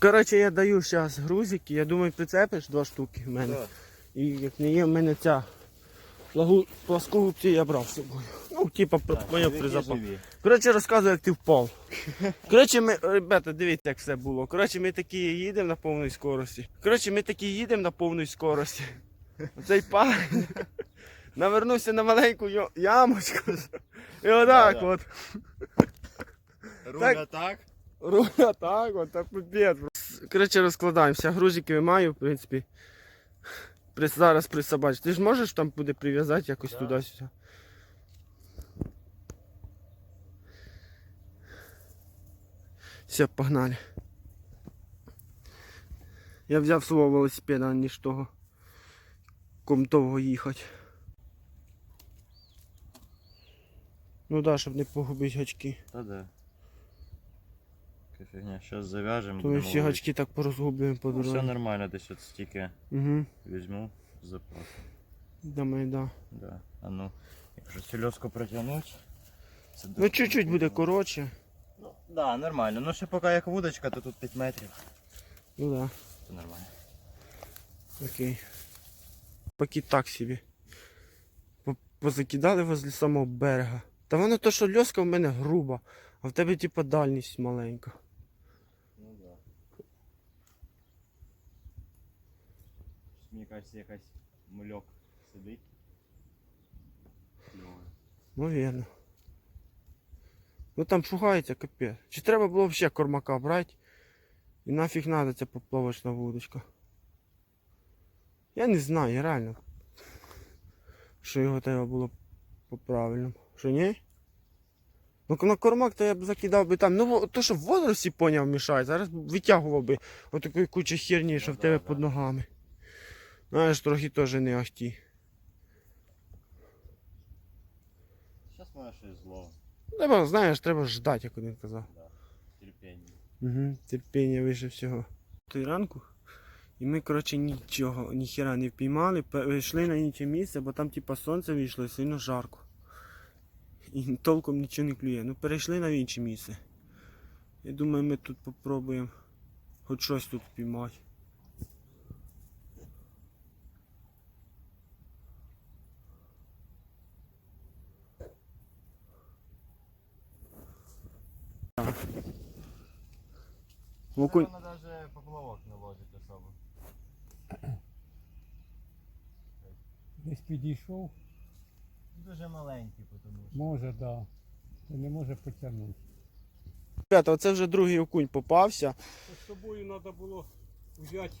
Коротше, я даю зараз грузики, я думаю, прицепиш два штуки в мене. Да. І як не є, в мене ця плагу, пласкогубці я брав з собою. Ну, типа, про моє Чоловіки при запасі. живі. Коротше, розказую, як ти впав. Коротше, ми, ребята, дивіться, як все було. Коротше, ми такі їдемо на повній скорості. Коротше, ми такі їдемо на повній скорості. Цей парень навернувся на маленьку ямочку. І отак от. Руля так. Руля так, от, так пипець. Коротше, розкладаємося. Грузики маю, в принципі. При, зараз присобач. Ти ж можеш там буде прив'язати якось Да. туди-сюди. Все, погнали. Я взяв свого велосипеда, ніж того. Ком довго їхати. Ну да, щоб не погубити гачки. Та да. Яка фігня, зараз зав'яжемо. То ми всі гачки так порозгублюємо по Ну, Все нормально, десь от стільки Угу. візьму з запасу. Думаю, да. Да. А ну, якщо сільоску протягнути. Це Ну чуть-чуть буде коротше. Ну, да, нормально. Ну ще поки як вудочка, то тут 5 метрів. Ну да, Це нормально. окей. Поки так собі. Позакидали возле самого берега. Та воно то, що льоска в мене груба, а в тебе типа дальність маленька. Ну да. Мені кажеться, якась мульок сидить. Ну вірно. Ну там шугається капець. Чи треба було взагалі кормака брати? І нафіг надо ця поплавочна вудочка. Я не знаю, я реально. Що його треба було по-правильному. Що ні? Ну на кормак то я б закидав би там. Ну то, що водорості поняв мішають, зараз б витягував би отакої кучі херні, що Ну в тебе да, під да. Ногами. Знаєш, трохи теж не ахті. Зараз може щось зло. Треба, знаєш, треба ждати, як один казав. Да. Терпіння. Угу, терпіння вище всього. Той ранку. І ми, коротше, нічого, ніхіра не впіймали, йшли на інше місце, бо там типа сонце вийшло і сильно жарко. І толком нічого не клює. Ну перейшли на інше місце. Я думаю, ми тут попробуємо хоч щось тут впіймати. Окунь. Вона навіть поплавок не ложить особо. Десь підійшов, Дуже маленький, тому що. може, да. Та не може потягнути. Ребята, оце вже другий окунь попався. З собою треба було взяти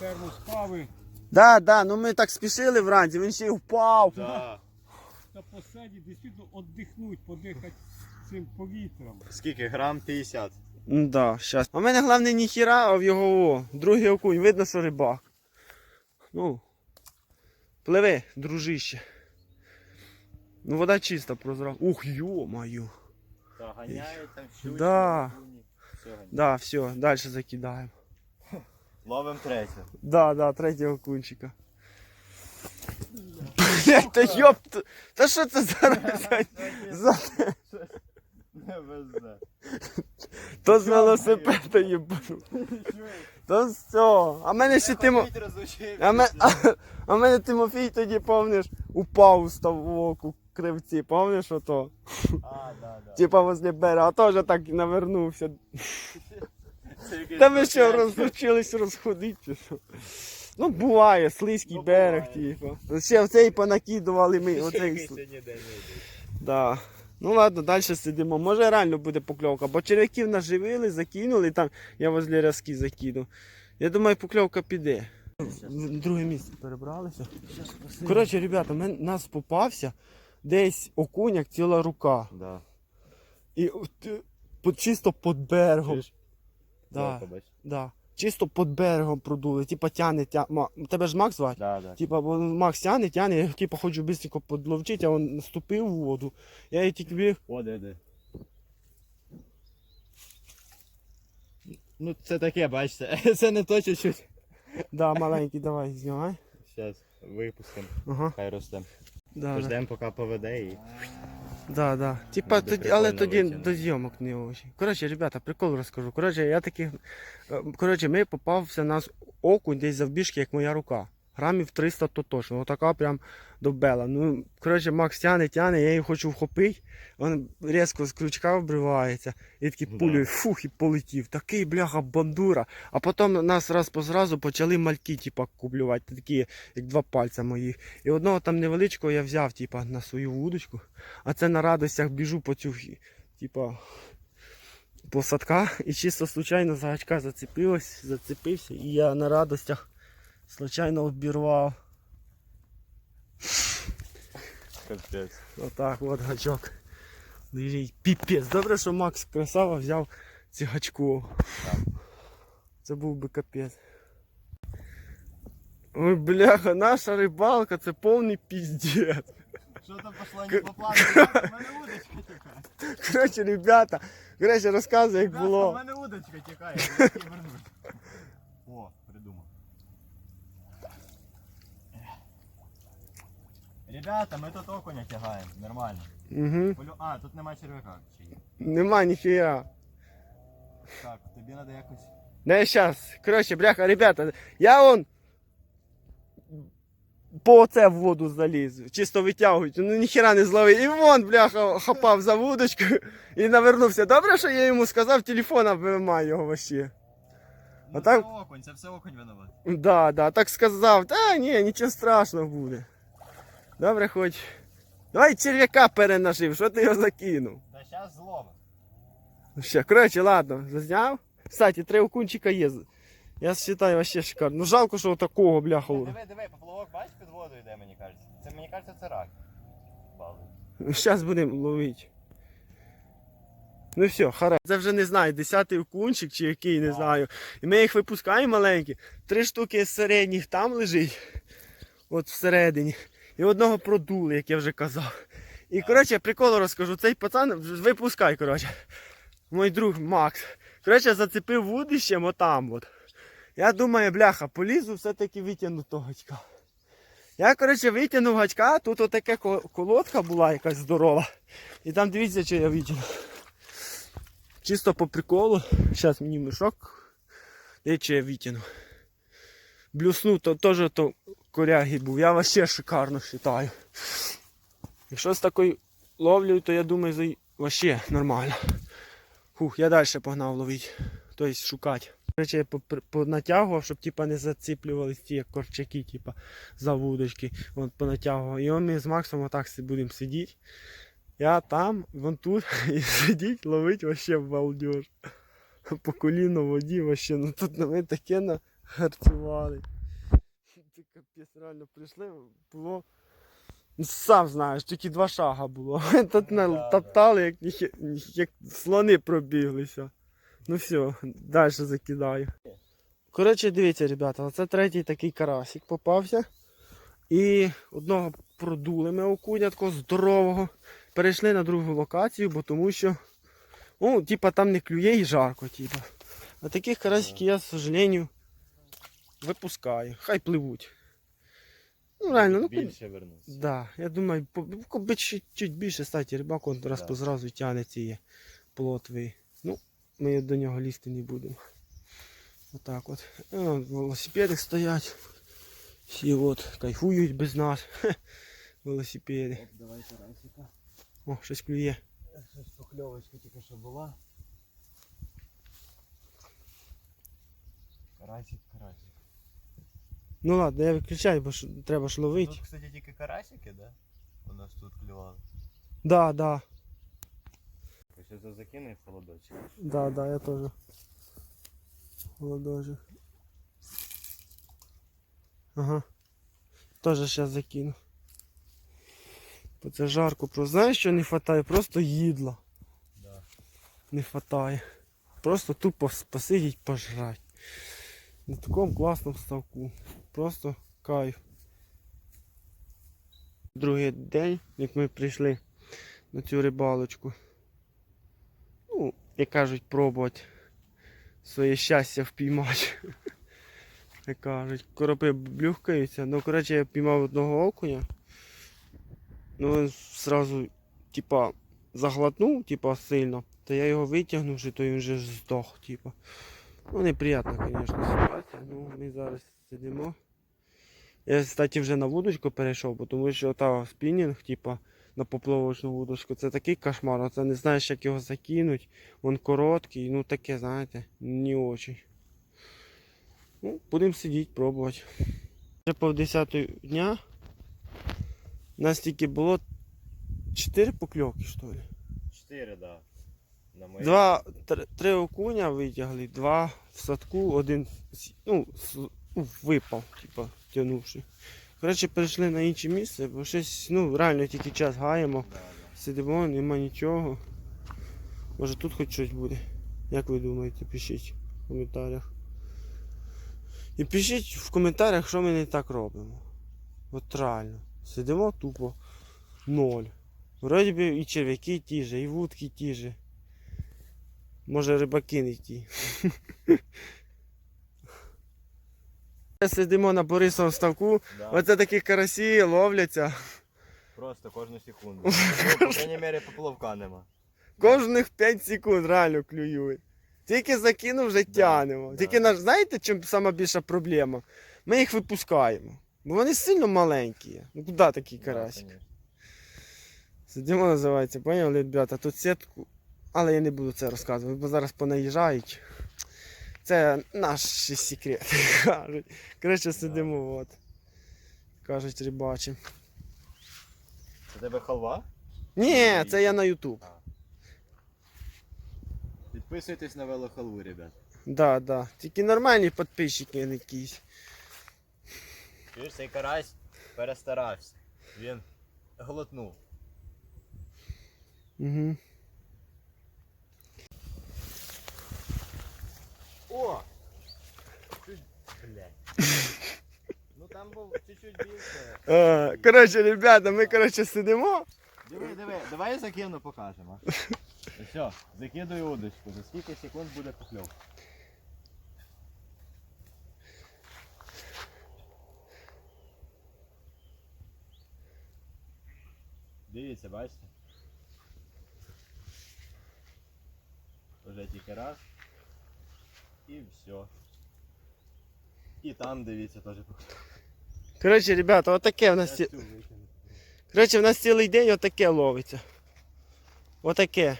термос кави Да, да, ну ми так спішили вранці, він ще й впав. Да. та посидіти, дійсно віддихнути, подихати цим повітрям. Скільки? Грам 50. Да, щас. А в мене головне ніхіра, а в його о, другий окунь, видно, що рибак. Ну. Пливи, дружище. Ну вода чиста, прозрачна. Ух, йо-маю. Та ганяють там щучки. Да. окуні. Все ганяють. Да, все, далі закидаємо. Ловим третю. Да, да, третього окунчика. Блять, та йоп, та що це за, за, за Не везе. То з велосипеда їбану. То все. А мене ще Тимо... А, ме... а, а мене Тимофій тоді, помниш, упав у ставок у кривці, помниш ото? А, да, да. Типа возле берега, теж так навернувся. Та ми що, дитячий. розпочились розходити? Ну буває, слизький Ну, берег, типу. Ще оцей понакидували ми, оцей. Сьогодні день. Да. Ну ладно, далі сидимо. Може реально буде покльовка, бо черв'яків наживили, закинули, там я возле рязки закинув. Я думаю, покльовка піде. В друге місце перебралися. Коротше, ребята, мен, нас попався десь окуняк ціла рука. Да. І от, е, чисто під берегом. Да, да. Чисто під берегом продули. Типа тяне, тя... Ма- Тебе ж Макс звати? Да, да. Типа, бо Макс тяне, тяне, я типа хочу быстренько подловчити, а він наступив у воду. Я її тільки біг. О, де, де. Ну, це таке, бачите. Це не то чуть-чуть. Да, маленький, давай, знімай. Зараз випустимо, Ага. хай росте. Да, да. Поки поведе і. Да, да. Типа, Буде тоді, але прикольно тоді витягнути. до зйомок не очі. Коротше, ребята, прикол розкажу. Коротше, я таких. е, Коротше, ми попався нас окунь десь завбіжки, як моя рука. Грамів 300 то точно. Отака прям добела. Ну, коротше, Макс тяне, тяне, я її хочу вхопити. Він різко з крючка вбривається. І такий Да. пулею фух і полетів. Такий бляха бандура. А потім нас раз по зразу почали мальки, типа, кублювати, такі, як два пальця моїх. І одного там невеличкого я взяв, типа, на свою вудочку. А це на радостях біжу по цю, типа, по садка і чисто случайно за гачка зацепилось, зацепився, і я на радостях случайно обірвав. Капець. Отак от гачок. Лежить. Піпець. Добре, що Макс красава взяв ці гачку. Так. Це був би капець. Ой, бляха, наша рибалка це повний піздець. Що там пошло не по плану? У мене удочка тікає. Коротше, ребята, коротше, розказую, як У було. мене удочка тікає, я її вернусь. О, Ребята, ми тут окуня тягаємо, нормально. Угу. Полю... А, тут нема червяка чи є. Нема ніхіра. Так, тобі треба якось. Да сейчас. Короче, бляха, ребята, я он по оце в воду заліз, чисто витягують, ну ніхіра не зловив. І вон, бляха, хапав за вудочку і навернувся. Добре, що я йому сказав, телефона немає його вообще. Ну, А так- окунь, це все окунь винуват. Да, да, так сказав. Та ні, нічого страшного буде. Добре, хоч. Давай черв'яка перенажив, що ти його закинув? Та зараз зловим. Ну все, коротше, ладно, зазняв. Кстати, три окунчика є. Я вважаю, вообще шикарно. Ну жалко, що такого бляха. Диви, диви, поплавок бач під воду йде, мені кажеться. Це мені кажеться, це рак. Балуй. Зараз будемо ловити. Ну все, харе. Це вже не знаю, десятий окунчик чи який, не знаю. І ми їх випускаємо маленькі. Три штуки з середніх там лежить. От всередині. І одного продули, як я вже казав. І коротше, прикол розкажу, цей пацан випускай, коротше. Мій друг Макс. Коротше, зацепив вудищем отам от. Я думаю, бляха, полізу все-таки витягну того гачка. Я, коротше, витягнув гачка, тут отака колодка була якась здорова. І там дивіться, що я витягнув. Чисто по приколу. Зараз мені мішок. Де що я витягнув. Блюснув, то теж то коряги був. Я вообще шикарно вважаю. Якщо з такою ловлею, то я думаю, вообще нормально. Фух, я далі погнав ловити. Тобто шукати. Короче, я понатягував, щоб типа не заціплювались ті корчаки, типа за вудочки. От понатягував. І ми з Максом отак будемо сидіти. Я там, вон тут, і сидіть, ловить вообще балдеж. По коліно в воді вообще. Ну тут ми таке нагарцювали. Це капець, реально прийшли, було. Ну, сам знаєш, тільки два шага було. Тут да, натоптали, як, як слони пробіглися. Ну все, далі закидаю. Коротше, дивіться, ребята, це третій такий карасик попався. І одного продули ми окуня такого здорового. Перейшли на другу локацію, бо тому що ну, типа, там не клює і жарко. Типа. А таких карасиків я, к сожалению, випускаю. Хай пливуть. Ну, реально, ну Більше вернусь. Да, я думаю, по- чуть, чуть більше статі рибак, он раз Да. по зразу тягне ці плотви. Ну, ми до нього лізти не будемо. Отак от. Е, от велосипеди стоять. Всі от кайфують без нас. Хе, Велосипеди. Давай карасика. О, щось клює. Щось покльовочка тільки що була. Карасик, карасик. Ну ладно, я виключаю, бо ж треба ж ловити. Тут, кстати, тільки карасики, да? У нас тут клювали. Да, да, Ось це закинув холодочок. да, да, я теж. Ладожик. Ага. Тоже сейчас закину. Бо це жарко. Просто знаєш, що не вистачає? Просто їдла. Да. Не вистачає. Просто тупо посидіть, пожрать. На такому класному ставку. Просто кайф. Другий день, як ми прийшли на цю рибалочку. Ну, як кажуть, пробувати своє щастя впіймати. Як кажуть, коропи блюхкаються. Ну, коротше, я піймав одного окуня. Ну, він зразу, типа, заглотнув, типа, сильно, то я його витягнувши, то він вже здох, типа. Ну, неприятна, звісно, ситуація. Ну, ми зараз сидимо. Я, кстати, вже на вудочку перейшов, бо тому що та спінінг, типа, на поплавочну вудочку, це такий кошмар, це не знаєш, як його закинуть. Він короткий, ну таке, знаєте, не очень. Ну, будемо сидіти, пробувати. Вже пів 10 дня. У нас тільки було 4 покльовки, що ли. Чотири, да. На моїй. Два, три, три окуня витягли, два в садку, один ну, випав, типа, тягнувши. Коротше, перейшли на інше місце, бо щось, ну, реально тільки час гаємо. Сидимо, нема нічого. Може тут хоч щось буде. Як ви думаєте, пишіть в коментарях. І пишіть в коментарях, що ми не так робимо. От реально. Сидимо тупо ноль. Вроді би і черв'яки ті же, і вудки ті же. Може рибаки не ті. Сидимо на Борисовому ставку. Да. Оце такі карасі ловляться. Просто кожну секунду. Ну, по крайній мірі поплавка нема. Кожних 5 секунд реально клюють. Тільки закинув, вже Да, тянемо. да. Тільки наш, знаєте, чим сама більша проблема? Ми їх випускаємо. Бо вони сильно маленькі. Ну куди такий Да, карасик? конечно. Сидимо називається, поняли, ребята, тут сітку. Але я не буду це розказувати, бо зараз понаїжджають. Це наші секрети, кажуть. Коротше, сидимо, от. Кажуть, рибачимо. Це тебе халва? Ні, це я на YouTube. Підписуйтесь на велохалву, ребят. Да, да. Тільки нормальні підписчики, не якісь. Чуєш, цей карась перестарався. Він глотнув. Угу. О! Чуть... Блядь. Ну там був чуть-чуть більше. Е, Коротше, ребята, ми коротше сидимо. Диви, диви, давай я закину покажемо. Все, закидую удочку. За скільки секунд буде покльов? Дивіться, бачите? Уже тільки раз. І все. І там дивіться теж. Коротше, ребята, отаке в нас. ці-. Коротше, в нас цілий день отаке ловиться. Отаке.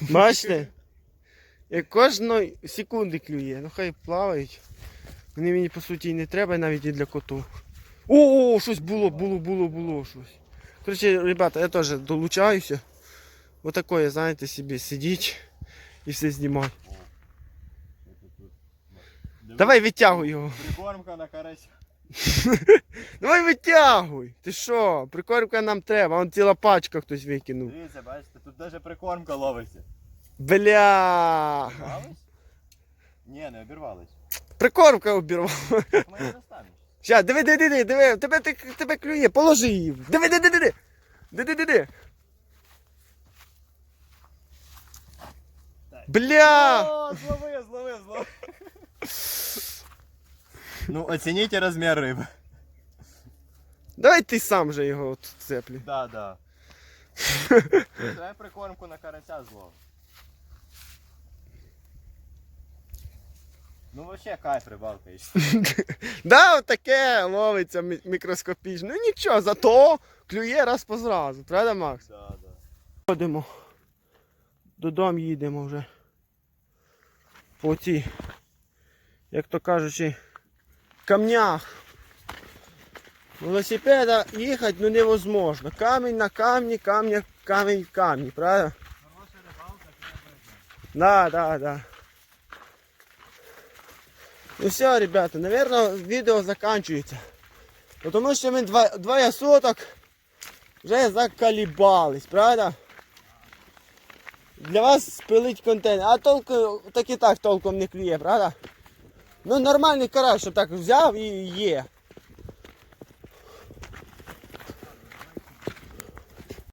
Бачите? Як кожної секунди клює. Ну хай плавають. Вони мені по суті і не треба навіть і для коту. О, о, щось було, було, було, було щось. Коротше, ребята, я теж долучаюся. Отакое, знаєте, собі сидіть і все знімати. Давай витягуй його. Прикормка на карася. Давай витягуй. Ти що? Прикормка нам треба, вон ціла пачка хтось викинув. Дивіться, бачите, тут навіть прикормка ловиться. Бля. Ні, не обірвались. Прикормка обірвала. Ми не достанеш. Ща, диви, диви, диви, диви, тебе, тебе клює, положи її. Диви, диви, диви. Диви, диви, диви. Бля! О, злови, злови, злови. Ну, оцініть розмір риби. Давай ти сам же його от цеплі. Да, да. Давай прикормку на карася злов. Ну вообще кайф рибалка. Да, от таке ловиться мі- мікроскопічно. Ну нічого, зато клює раз по зразу, правда, Макс? Да, да. Ходимо. Додому їдемо вже. По цій, як то кажучи, камнях. Велосипеда їхати ну невозможно. Камінь на камні, камня, камінь, камні, правда? Хороша рибалка, Да, да, да. Ну все, ребята, наверное, відео заканчується. Тому що ми два, двоє суток вже закалібались, правда? Для вас спилить контейнер. а толку так і так толком не клює, правда? Ну нормальний карась, що так взяв і є.